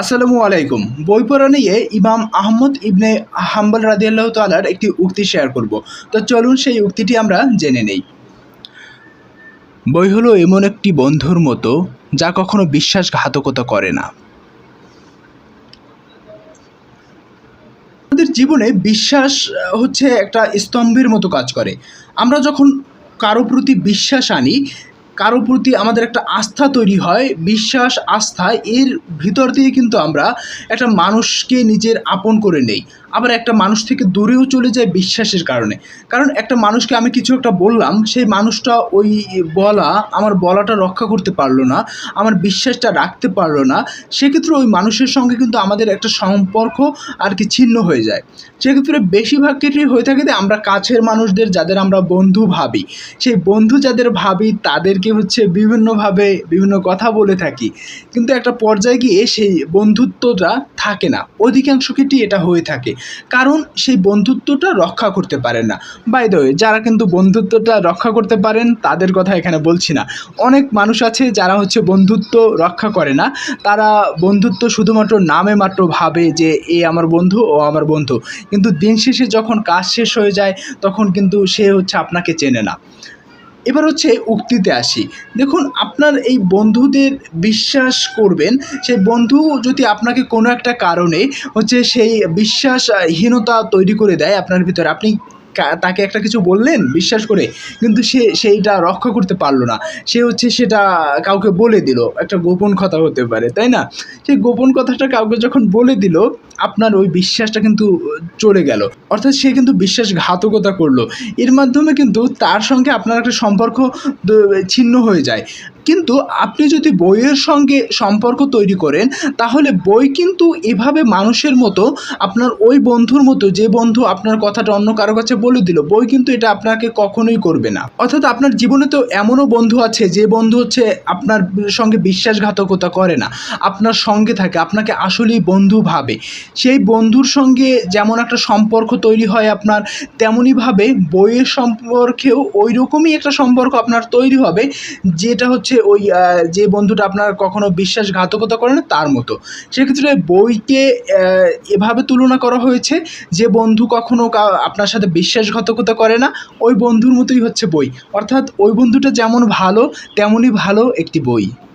আসসালামু আলাইকুম। বই পড়া নিয়ে ইমাম আহমদ ইবনে হাম্বল রাদিয়াল্লাহ তালার একটি উক্তি শেয়ার করব। তো চলুন সেই উক্তিটি আমরা জেনে নেই। বই হলো এমন একটি বন্ধুর মতো যা কখনো বিশ্বাসঘাতকতা করে না। আমাদের জীবনে বিশ্বাস হচ্ছে একটা স্তম্ভের মতো কাজ করে। আমরা যখন কারও প্রতি বিশ্বাস আনি কারও প্রতি আমাদের একটা আস্থা তৈরি হয়, বিশ্বাস, আস্থা, এর ভিতর দিয়ে কিন্তু আমরা একটা মানুষকে নিজের আপন করে নেই। আবার একটা মানুষ থেকে দূরেও চলে যায় বিশ্বাসের কারণে। কারণ একটা মানুষকে আমি কিছু একটা বললাম, সেই মানুষটা ওই বলা আমার বলাটা রক্ষা করতে পারল না, আমার বিশ্বাসটা রাখতে পারল না। সেক্ষেত্রে ওই মানুষের সঙ্গে কিন্তু আমাদের একটা সম্পর্ক আর কি ছিন্ন হয়ে যায়। সেক্ষেত্রে বেশিরভাগ ক্ষেত্রেই হয়ে থাকে যে আমরা কাছের মানুষদের যাদের আমরা বন্ধু ভাবি। সেই বন্ধু যাদের ভাবি, তাদেরকে হচ্ছে বিভিন্নভাবে বিভিন্ন কথা বলে থাকি। কিন্তু একটা পর্যায়ে গিয়ে সেই বন্ধুত্বটা থাকে না। অধিকাংশ ক্ষেত্রেই এটা হয়ে থাকে। কারণ সেই বন্ধুত্বটা রক্ষা করতে পারেন না। বাই দ্য যারা কিন্তু বন্ধুত্বটা রক্ষা করতে পারেন, তাদের কথা এখানে বলছি না। অনেক মানুষ আছে যারা হচ্ছে বন্ধুত্ব রক্ষা করে না। তারা বন্ধুত্ব শুধুমাত্র নামে মাত্র ভাবে যে, এ আমার বন্ধু, ও আমার বন্ধু। কিন্তু দিন শেষে যখন কাজ শেষ হয়ে যায়, তখন কিন্তু সে হচ্ছে আপনাকে চেনে না। এবার হচ্ছে উক্তিতে আসি। দেখুন, আপনার এই বন্ধুদের বিশ্বাস করবেন, সেই বন্ধু যদি আপনাকে কোনো একটা কারণে হচ্ছে সেই বিশ্বাসহীনতা তৈরি করে দেয় আপনার ভিতরে, আপনি তাকে একটা কিছু বললেন বিশ্বাস করে, কিন্তু সে সেইটা রক্ষা করতে পারল না। সে হচ্ছে সেটা কাউকে বলে দিল, একটা গোপন কথা হতে পারে, তাই না? সেই গোপন কথাটা কাউকে যখন বলে দিল, আপনার ওই বিশ্বাসটা কিন্তু চলে গেল। অর্থাৎ সে কিন্তু বিশ্বাসঘাতকতা করল। এর মাধ্যমে কিন্তু তার সঙ্গে আপনার একটা সম্পর্ক ছিন্ন হয়ে যায়। কিন্তু আপনি যদি বইয়ের সঙ্গে সম্পর্ক তৈরি করেন, তাহলে বই কিন্তু এভাবে মানুষের মতো, আপনার ওই বন্ধুর মতো, যে বন্ধু আপনার কথাটা অন্য কারও কাছে বলে দিল, বই কিন্তু এটা আপনাকে কখনোই করবে না। অর্থাৎ আপনার জীবনে তো এমনও বন্ধু আছে, যে বন্ধু হচ্ছে আপনার সঙ্গে বিশ্বাসঘাতকতা করে না, আপনার সঙ্গে থাকে, আপনাকে আসলেই বন্ধু ভাবে। সেই বন্ধুর সঙ্গে যেমন একটা সম্পর্ক তৈরি হয় আপনার তেমনইভাবে বইয়ের সম্পর্কেও ওই রকমই একটা সম্পর্ক আপনার তৈরি হবে, যেটা হচ্ছে ওই যে বন্ধুটা আপনার কখনো বিশ্বাসঘাতকতা করে না, তার মতো। সেক্ষেত্রে বইকে এভাবে তুলনা করা হয়েছে যে বন্ধু কখনো আপনার সাথে বিশ্বাসঘাতকতা করে না, ওই বন্ধুর মতোই হচ্ছে বই। অর্থাৎ ওই বন্ধুটা যেমন ভালো, তেমনই ভালো একটি বই।